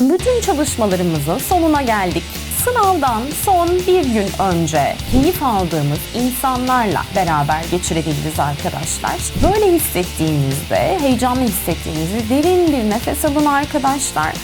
Bütün çalışmalarımızın sonuna geldik. Sınavdan son bir gün önce keyif aldığımız insanlarla beraber geçirebiliriz arkadaşlar. Böyle hissettiğinizde, heyecanlı hissettiğinizde derin bir nefes alın arkadaşlar.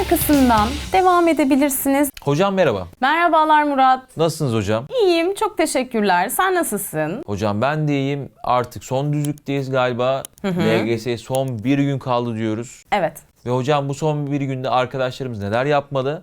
Arkasından devam edebilirsiniz. Hocam merhaba. Merhabalar Murat. Nasılsınız hocam? İyiyim, çok teşekkürler. Sen nasılsın? Hocam ben de iyiyim. Artık son düzlükteyiz galiba. LGS'ye son bir gün kaldı diyoruz. Evet. Ve hocam bu son bir günde arkadaşlarımız neler yapmalı?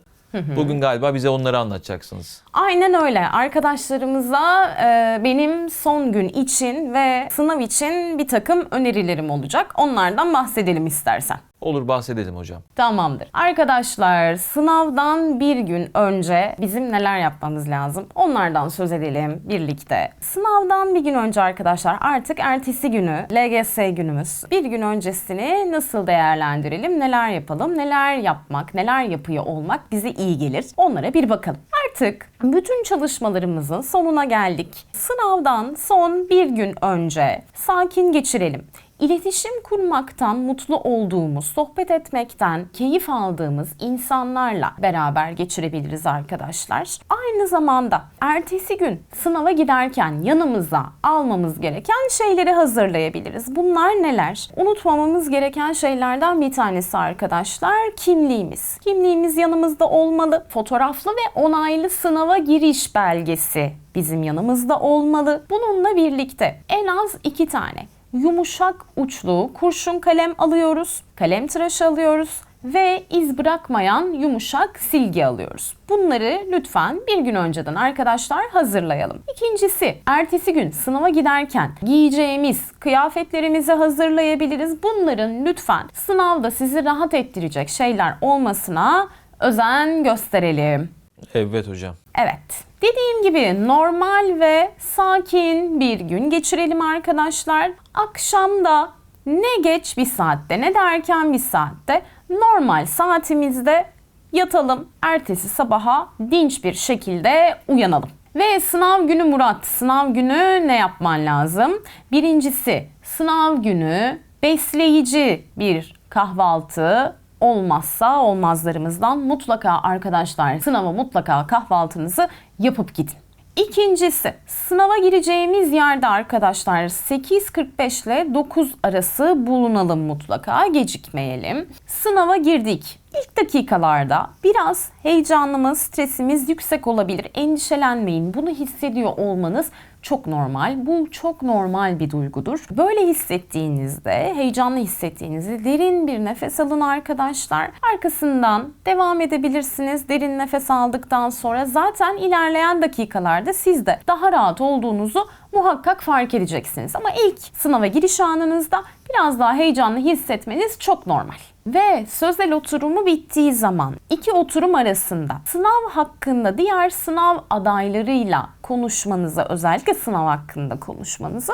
Bugün galiba bize onları anlatacaksınız. Aynen öyle. Arkadaşlarımıza e, benim son gün için ve sınav için bir takım önerilerim olacak. Onlardan bahsedelim istersen. Olur bahsedelim hocam. Tamamdır. Arkadaşlar sınavdan bir gün önce bizim neler yapmamız lazım? Onlardan söz edelim birlikte. Sınavdan bir gün önce arkadaşlar artık ertesi günü LGS günümüz. Bir gün öncesini nasıl değerlendirelim? Neler yapalım? Neler yapmak, neler yapıyor olmak bize iyi gelir. Onlara bir bakalım. Artık bütün çalışmalarımızın sonuna geldik. Sınavdan son bir gün önce sakin geçirelim. İletişim kurmaktan mutlu olduğumuz, sohbet etmekten keyif aldığımız insanlarla beraber geçirebiliriz arkadaşlar. Aynı zamanda ertesi gün sınava giderken yanımıza almamız gereken şeyleri hazırlayabiliriz. Bunlar neler? Unutmamamız gereken şeylerden bir tanesi arkadaşlar kimliğimiz. Kimliğimiz yanımızda olmalı. Fotoğraflı ve onaylı sınava giriş belgesi bizim yanımızda olmalı. Bununla birlikte en az iki tane yumuşak uçlu kurşun kalem alıyoruz, kalem tıraşı alıyoruz ve iz bırakmayan yumuşak silgi alıyoruz. Bunları lütfen bir gün önceden arkadaşlar hazırlayalım. İkincisi, ertesi gün sınava giderken giyeceğimiz kıyafetlerimizi hazırlayabiliriz. Bunların lütfen sınavda sizi rahat ettirecek şeyler olmasına özen gösterelim. Evet hocam. Evet. Dediğim gibi normal ve sakin bir gün geçirelim arkadaşlar. Akşamda ne geç bir saatte ne de erken bir saatte normal saatimizde yatalım. Ertesi sabaha dinç bir şekilde uyanalım. Ve sınav günü Murat, sınav günü ne yapman lazım? Birincisi sınav günü besleyici bir kahvaltı olmazsa olmazlarımızdan mutlaka arkadaşlar sınava mutlaka kahvaltınızı yapıp gidin. İkincisi sınava gireceğimiz yerde arkadaşlar 8.45 ile 9 arası bulunalım mutlaka gecikmeyelim. Sınava girdik. İlk dakikalarda biraz heyecanımız, stresimiz yüksek olabilir. Endişelenmeyin. Bunu hissediyor olmanız çok normal. Bu çok normal bir duygudur. Böyle hissettiğinizde, heyecanlı hissettiğinizde derin bir nefes alın arkadaşlar. Arkasından devam edebilirsiniz. Derin nefes aldıktan sonra zaten ilerleyen dakikalarda siz de daha rahat olduğunuzu muhakkak fark edeceksiniz. Ama ilk sınava giriş anınızda biraz daha heyecanlı hissetmeniz çok normal. Ve sözel oturumu bittiği zaman iki oturum arasında sınav hakkında diğer sınav adaylarıyla konuşmanızı özellikle sınav hakkında konuşmanızı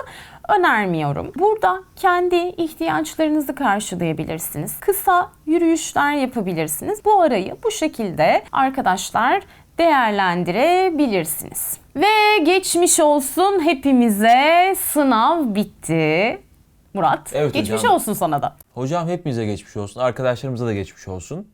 önermiyorum. Burada kendi ihtiyaçlarınızı karşılayabilirsiniz. Kısa yürüyüşler yapabilirsiniz. Bu arayı bu şekilde arkadaşlar değerlendirebilirsiniz. Ve geçmiş olsun hepimize sınav bitti. Murat, Evet geçmiş hocam. olsun sana da. Hocam hepimize geçmiş olsun. Arkadaşlarımıza da geçmiş olsun.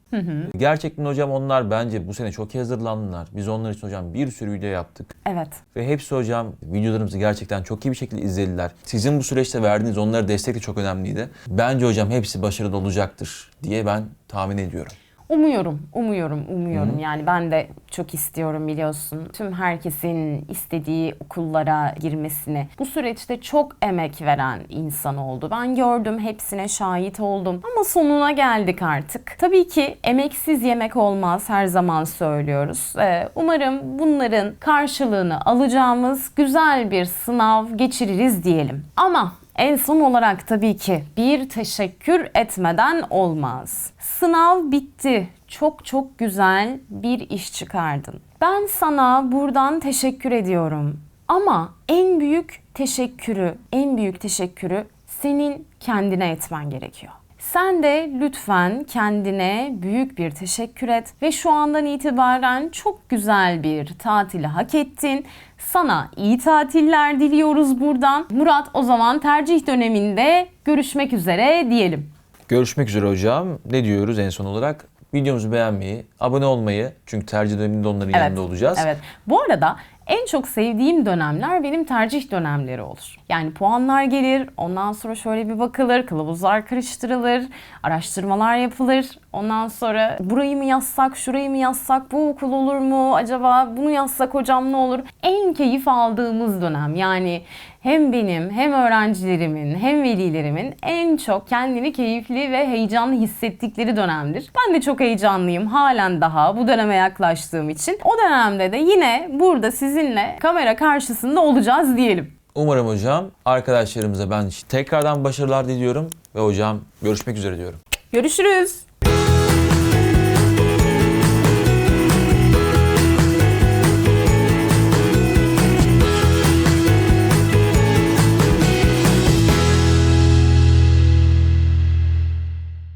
Gerçekten hocam onlar bence bu sene çok iyi hazırlandılar. Biz onlar için hocam bir sürü video yaptık. Evet. Ve hepsi hocam videolarımızı gerçekten çok iyi bir şekilde izlediler. Sizin bu süreçte verdiğiniz onlara destek de çok önemliydi. Bence hocam hepsi başarılı olacaktır diye ben tahmin ediyorum. Umuyorum, umuyorum, umuyorum. Yani ben de çok istiyorum biliyorsun. Tüm herkesin istediği okullara girmesini. Bu süreçte çok emek veren insan oldu. Ben gördüm, hepsine şahit oldum. Ama sonuna geldik artık. Tabii ki emeksiz yemek olmaz her zaman söylüyoruz. Ee, umarım bunların karşılığını alacağımız güzel bir sınav geçiririz diyelim. Ama en son olarak tabii ki bir teşekkür etmeden olmaz. Sınav bitti. Çok çok güzel bir iş çıkardın. Ben sana buradan teşekkür ediyorum. Ama en büyük teşekkürü, en büyük teşekkürü senin kendine etmen gerekiyor. Sen de lütfen kendine büyük bir teşekkür et ve şu andan itibaren çok güzel bir tatili hak ettin. Sana iyi tatiller diliyoruz buradan. Murat o zaman tercih döneminde görüşmek üzere diyelim. Görüşmek üzere hocam. Ne diyoruz en son olarak? videomuzu beğenmeyi, abone olmayı çünkü tercih döneminde onların yanında olacağız. Evet. Bu arada en çok sevdiğim dönemler benim tercih dönemleri olur. Yani puanlar gelir, ondan sonra şöyle bir bakılır, kılavuzlar karıştırılır, araştırmalar yapılır. Ondan sonra burayı mı yazsak, şurayı mı yazsak, bu okul olur mu, acaba bunu yazsak hocam ne olur? En keyif aldığımız dönem yani hem benim hem öğrencilerimin hem velilerimin en çok kendini keyifli ve heyecanlı hissettikleri dönemdir. Ben de çok heyecanlıyım halen daha bu döneme yaklaştığım için. O dönemde de yine burada sizinle kamera karşısında olacağız diyelim. Umarım hocam arkadaşlarımıza ben tekrardan başarılar diliyorum ve hocam görüşmek üzere diyorum. Görüşürüz.